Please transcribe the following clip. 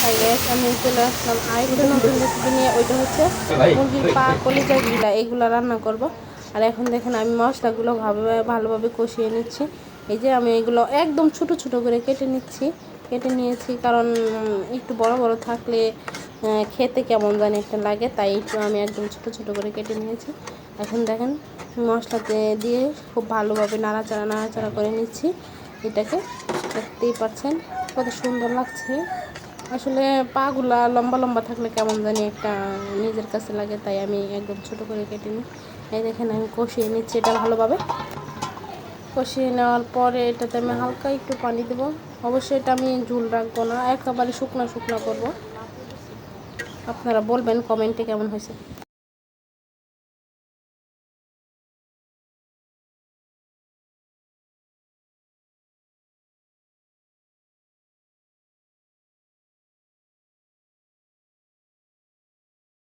High gas আমি চলে আসলাম। আরেকটা নতুন রেসিপি নিয়ে ওইটা হচ্ছে মুরগির পা কলিজা গিলা এগুলো রান্না করব। আর এখন দেখেন আমি মশলাগুলো ভাবে ভালোভাবে কষিয়ে নিচ্ছি। এই যে আমি এগুলো একদম ছোট ছোট করে কেটে নিচ্ছি। কেটে নিয়েছি কারণ একটু বড় বড় থাকলে খেতে কেমন জানি একটা লাগে তাই একটু আমি একদম ছোট ছোট করে কেটে নিয়েছি। এখন দেখেন মশলাতে দিয়ে খুব ভালোভাবে নাড়াচাড়া নাড়াচাড়া করে নিচ্ছি। এটাকে দেখতেই পাচ্ছেন কত সুন্দর লাগছে। আসলে পাগুলা লম্বা লম্বা থাকলে কেমন জানি একটা নিজের কাছে লাগে, তাই আমি একদম ছোট করে কেটে নিই। এই দেখেন আমি কষিয়ে নিচ্ছি এটা ভালোভাবে। কষিয়ে নেওয়ার পরে এটাতে আমি হালকা একটু পানি দেবো। অবশ্যই এটা আমি ঝুল রাখব না, একেবারে শুকনো শুকনো করব। আপনারা বলবেন কমেন্টে কেমন হয়েছে।